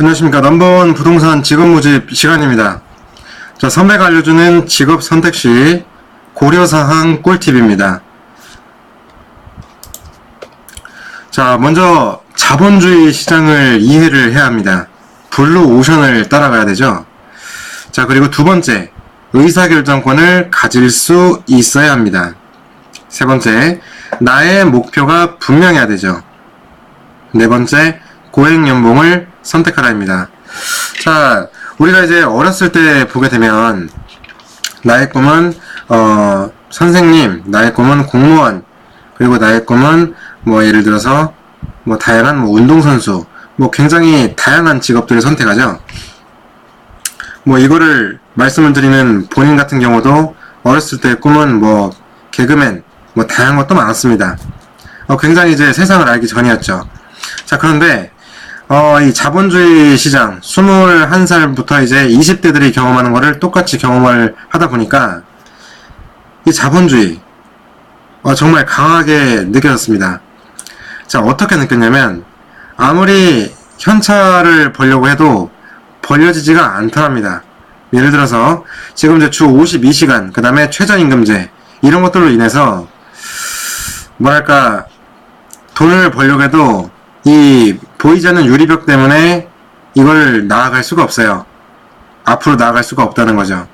안녕하십니까. 넘버원 부동산 직업 모집 시간입니다. 자, 선배가 알려주는 직업 선택 시 고려사항 꿀팁입니다. 자, 먼저 자본주의 시장을 이해를 해야 합니다. 블루 오션을 따라가야 되죠. 자, 그리고 두 번째, 의사결정권을 가질 수 있어야 합니다. 세 번째, 나의 목표가 분명해야 되죠. 네 번째, 고액 연봉을 선택하라입니다. 자, 우리가 이제 어렸을 때 보게 되면, 나의 꿈은, 어, 선생님, 나의 꿈은 공무원, 그리고 나의 꿈은, 뭐, 예를 들어서, 뭐, 다양한 뭐, 운동선수, 뭐, 굉장히 다양한 직업들을 선택하죠. 뭐, 이거를 말씀을 드리는 본인 같은 경우도, 어렸을 때 꿈은 뭐, 개그맨, 뭐, 다양한 것도 많았습니다. 어, 굉장히 이제 세상을 알기 전이었죠. 자, 그런데, 어, 이 자본주의 시장, 21살부터 이제 20대들이 경험하는 거를 똑같이 경험을 하다 보니까, 이 자본주의, 어, 정말 강하게 느껴졌습니다. 자, 어떻게 느꼈냐면, 아무리 현찰을 벌려고 해도 벌려지지가 않더랍니다. 예를 들어서, 지금 이제 주 52시간, 그 다음에 최저임금제, 이런 것들로 인해서, 뭐랄까, 돈을 벌려고 해도 이 보이지 않는 유리벽 때문에 이걸 나아갈 수가 없어요. 앞으로 나아갈 수가 없다는 거죠.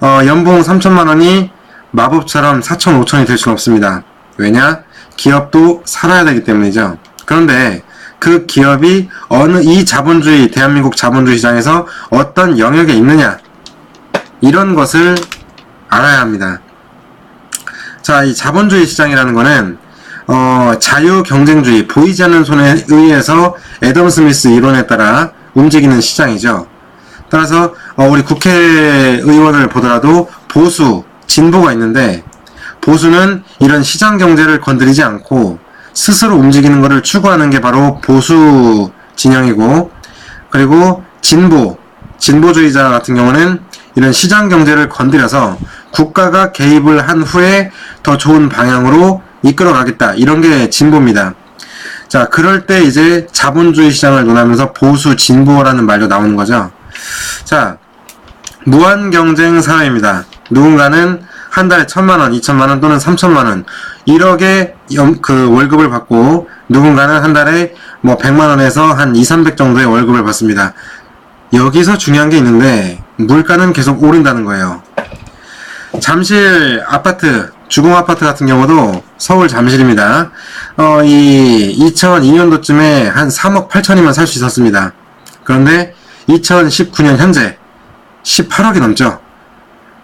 어, 연봉 3천만 원이 마법처럼 4천, 5천이 될 수는 없습니다. 왜냐? 기업도 살아야 되기 때문이죠. 그런데 그 기업이 어느 이 자본주의 대한민국 자본주의 시장에서 어떤 영역에 있느냐 이런 것을 알아야 합니다. 자, 이 자본주의 시장이라는 거는 어, 자유 경쟁주의, 보이지 않는 손에 의해서 애덤 스미스 이론에 따라 움직이는 시장이죠. 따라서 어, 우리 국회의원을 보더라도 보수, 진보가 있는데 보수는 이런 시장 경제를 건드리지 않고 스스로 움직이는 것을 추구하는 게 바로 보수 진영이고 그리고 진보, 진보주의자 같은 경우는 이런 시장 경제를 건드려서 국가가 개입을 한 후에 더 좋은 방향으로 이끌어 가겠다. 이런 게 진보입니다. 자, 그럴 때 이제 자본주의 시장을 논하면서 보수 진보라는 말도 나오는 거죠. 자, 무한 경쟁 사회입니다. 누군가는 한 달에 천만 원, 이천만 원 또는 삼천만 원, 1억의 연, 그 월급을 받고 누군가는 한 달에 뭐 100만 원에서 한 2, 300 정도의 월급을 받습니다. 여기서 중요한 게 있는데 물가는 계속 오른다는 거예요. 잠실 아파트, 주공 아파트 같은 경우도 서울 잠실입니다. 어, 이 2002년도쯤에 한 3억 8천이면 살 수 있었습니다. 그런데 2019년 현재 18억이 넘죠.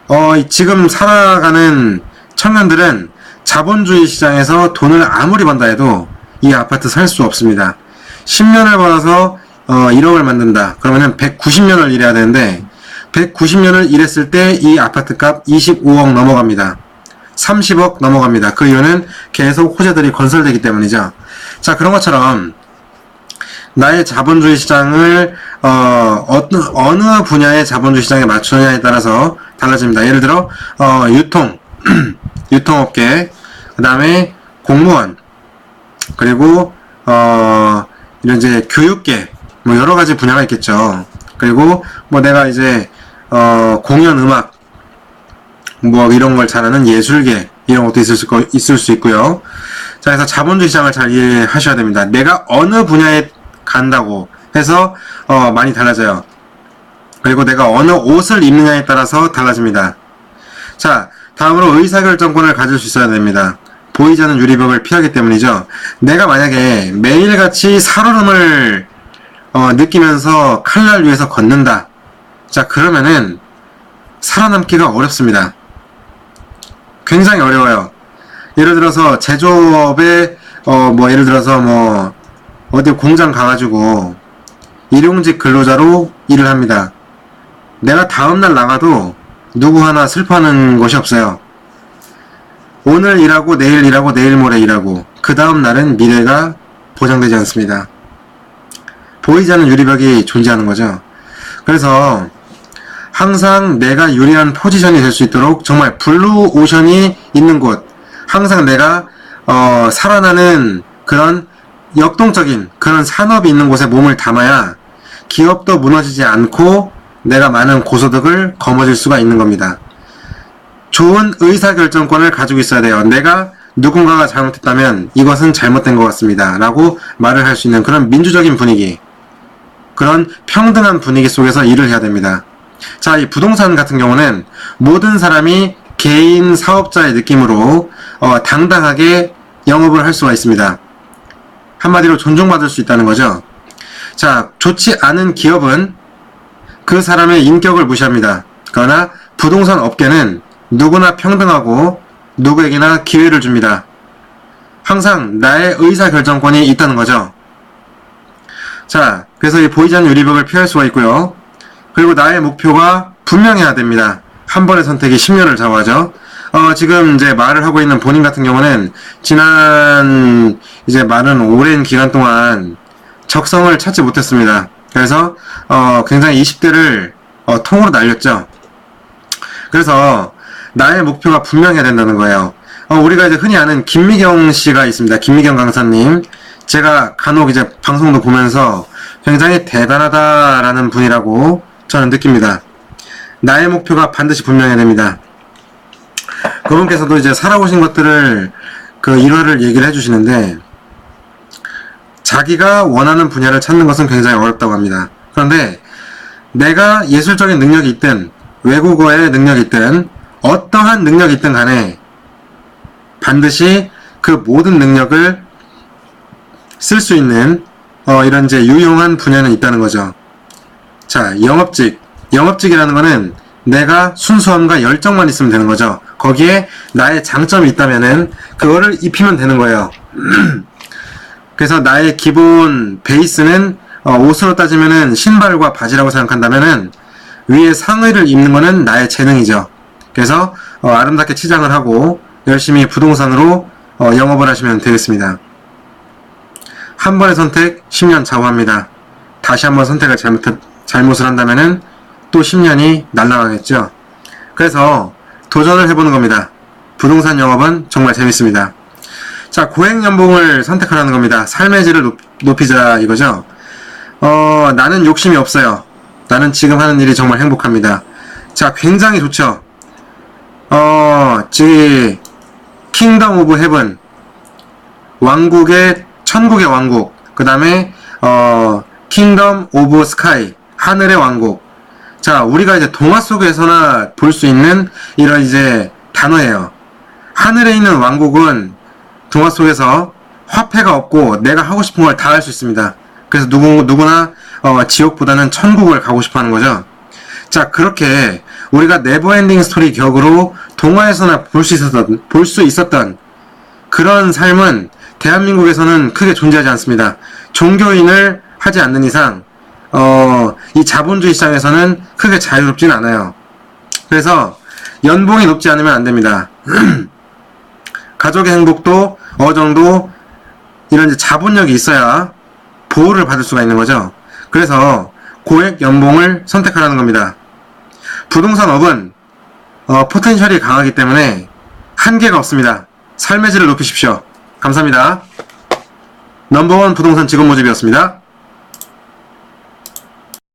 어, 이 지금 살아가는 청년들은 자본주의 시장에서 돈을 아무리 번다 해도 이 아파트 살 수 없습니다. 10년을 벌어서 어, 1억을 만든다. 그러면은 190년을 일해야 되는데 190년을 일했을 때 이 아파트 값 25억 넘어갑니다. 30억 넘어갑니다. 그 이유는 계속 호재들이 건설되기 때문이죠. 자, 그런 것처럼 나의 자본주의 시장을 어, 어느, 어느 분야의 자본주의 시장에 맞추느냐에 따라서 달라집니다. 예를 들어 어, 유통, 유통업계, 그 다음에 공무원, 그리고 어, 이런 이제 교육계, 뭐 여러 가지 분야가 있겠죠. 그리고 뭐 내가 이제 어, 공연 음악 뭐 이런 걸 잘하는 예술계 이런 것도 있을 수, 있을 수 있고요. 자, 그래서 자본주의 시장을 잘 이해하셔야 됩니다. 내가 어느 분야에 간다고 해서 어, 많이 달라져요. 그리고 내가 어느 옷을 입느냐에 따라서 달라집니다. 자, 다음으로 의사결정권을 가질 수 있어야 됩니다. 보이지 않는 유리벽을 피하기 때문이죠. 내가 만약에 매일같이 살얼음을 어, 느끼면서 칼날 위에서 걷는다. 자, 그러면은 살아남기가 어렵습니다. 굉장히 어려워요. 예를 들어서 제조업에 어 뭐 예를 들어서 뭐 어디 공장 가가지고 일용직 근로자로 일을 합니다. 내가 다음날 나가도 누구 하나 슬퍼하는 것이 없어요. 오늘 일하고 내일 일하고 내일 모레 일하고 그 다음 날은 미래가 보장되지 않습니다. 보이지 않는 유리벽이 존재하는 거죠. 그래서 항상 내가 유리한 포지션이 될 수 있도록 정말 블루 오션이 있는 곳, 항상 내가 어, 살아나는 그런 역동적인 그런 산업이 있는 곳에 몸을 담아야 기업도 무너지지 않고 내가 많은 고소득을 거머쥘 수가 있는 겁니다. 좋은 의사결정권을 가지고 있어야 돼요. 내가 누군가가 잘못했다면 이것은 잘못된 것 같습니다. 라고 말을 할 수 있는 그런 민주적인 분위기, 그런 평등한 분위기 속에서 일을 해야 됩니다. 자, 이 부동산 같은 경우는 모든 사람이 개인 사업자의 느낌으로 어, 당당하게 영업을 할 수가 있습니다. 한마디로 존중받을 수 있다는 거죠. 자, 좋지 않은 기업은 그 사람의 인격을 무시합니다. 그러나 부동산 업계는 누구나 평등하고 누구에게나 기회를 줍니다. 항상 나의 의사 결정권이 있다는 거죠. 자, 그래서 이 보이지 않는 유리벽을 피할 수가 있고요. 그리고 나의 목표가 분명해야 됩니다. 한 번의 선택이 10년을 좌우하죠. 어, 지금 이제 말을 하고 있는 본인 같은 경우는 지난 이제 많은 오랜 기간 동안 적성을 찾지 못했습니다. 그래서 어, 굉장히 20대를 어, 통으로 날렸죠. 그래서 나의 목표가 분명해야 된다는 거예요. 어, 우리가 이제 흔히 아는 김미경 씨가 있습니다. 김미경 강사님. 제가 간혹 이제 방송도 보면서 굉장히 대단하다라는 분이라고 저는 느낍니다. 나의 목표가 반드시 분명해야 됩니다. 그분께서도 이제 살아오신 것들을 그 일화를 얘기를 해주시는데 자기가 원하는 분야를 찾는 것은 굉장히 어렵다고 합니다. 그런데 내가 예술적인 능력이 있든 외국어의 능력이 있든 어떠한 능력이 있든 간에 반드시 그 모든 능력을 쓸 수 있는 어, 이런 이제 유용한 분야는 있다는 거죠. 자, 영업직. 영업직이라는 거는 내가 순수함과 열정만 있으면 되는 거죠. 거기에 나의 장점이 있다면은 그거를 입히면 되는 거예요. 그래서 나의 기본 베이스는 어, 옷으로 따지면은 신발과 바지라고 생각한다면은 위에 상의를 입는 거는 나의 재능이죠. 그래서 어, 아름답게 치장을 하고 열심히 부동산으로 어, 영업을 하시면 되겠습니다. 한 번의 선택 10년 좌우합니다. 다시 한번 선택을 잘못 잘못을 한다면은 또 10년이 날아가겠죠. 그래서 도전을 해보는 겁니다. 부동산 영업은 정말 재밌습니다. 자, 고액 연봉을 선택하라는 겁니다. 삶의 질을 높, 높이 자 이거죠. 어, 나는 욕심이 없어요. 나는 지금 하는 일이 정말 행복합니다. 자, 굉장히 좋죠. 어, 지 킹덤 오브 헤븐 왕국의 천국의 왕국 그 다음에 어 킹덤 오브 스카이 하늘의 왕국. 자 우리가 이제 동화 속에서나 볼 수 있는 이런 이제 단어예요. 하늘에 있는 왕국은 동화 속에서 화폐가 없고 내가 하고 싶은 걸 다 할 수 있습니다. 그래서 누구 누구나 어, 지옥보다는 천국을 가고 싶어 하는 거죠. 자 그렇게 우리가 네버엔딩 스토리 격으로 동화에서나 볼 수 있었던 볼 수 있었던 그런 삶은 대한민국에서는 크게 존재하지 않습니다. 종교인을 하지 않는 이상 어, 이 자본주의 시장에서는 크게 자유롭진 않아요. 그래서 연봉이 높지 않으면 안 됩니다. 가족의 행복도 어느 정도 이런 자본력이 있어야 보호를 받을 수가 있는 거죠. 그래서 고액 연봉을 선택하라는 겁니다. 부동산업은 어, 포텐셜이 강하기 때문에 한계가 없습니다. 삶의 질을 높이십시오. 감사합니다. 넘버원 부동산 직원 모집이었습니다.